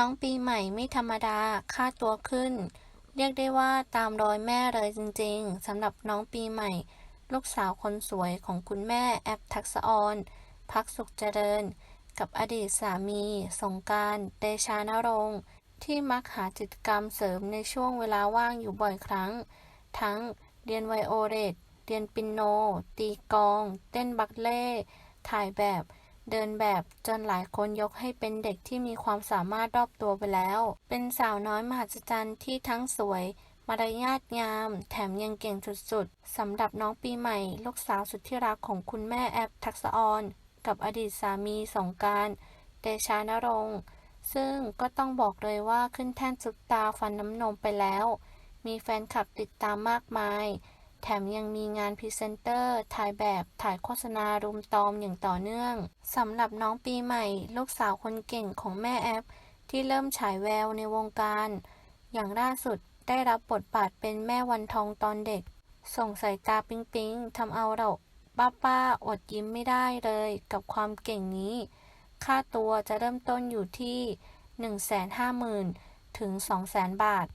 น้องปีใหม่ไม่ธรรมดา ค่าตัวขึ้น เรียกได้ว่าตามรอยแม่เลยจริงๆสำหรับน้องปีใหม่ ลูกสาวคนสวยของคุณแม่แอปทักษออนพักสุขเจริญ กับอดีตสามี สงการเตชานรงค์ที่มักหากิจกรรมเสริมในช่วงเวลาว่างอยู่บ่อยครั้ง ทั้งเรียนไวโอเลตเรียนปิโน ตีกอง เต้นบัลเล่ ถ่ายแบบ เดินแบบจนหลายคนยกให้เป็นเด็กที่มีความสามารถรอบตัวไปแล้ว เป็นสาวน้อยมหัศจรรย์ที่ทั้งสวย มารยาทงาม แถมยังเก่งสุดๆสำหรับน้องปีใหม่ ลูกสาวสุดที่รักของคุณแม่แอปทักษออนกับอดีตสามีสงการเดชานรงค์ซึ่งก็ต้องบอกเลยว่าขึ้นแท่นซุปตาฟันน้ำนมไปแล้ว มีแฟนคลับติดตามมากมาย แถมยังมีงานพรีเซนเตอร์ ถ่ายแบบถ่ายโฆษณารุมตอมอย่างต่อเนื่องสำหรับน้องปีใหม่ ลูกสาวคนเก่งของแม่แอปที่เริ่มฉายแววในวงการ อย่างล่าสุดได้รับบทบาทเป็นแม่วันทองตอนเด็ก ส่งสายตาปิ๊งปิ๊งทำเอาเราป้าป้าๆอดยิ้มไม่ได้เลยกับความเก่งนี้ ค่าตัวจะเริ่มต้นอยู่ที่ 150,000 ถึง 200,000 บาท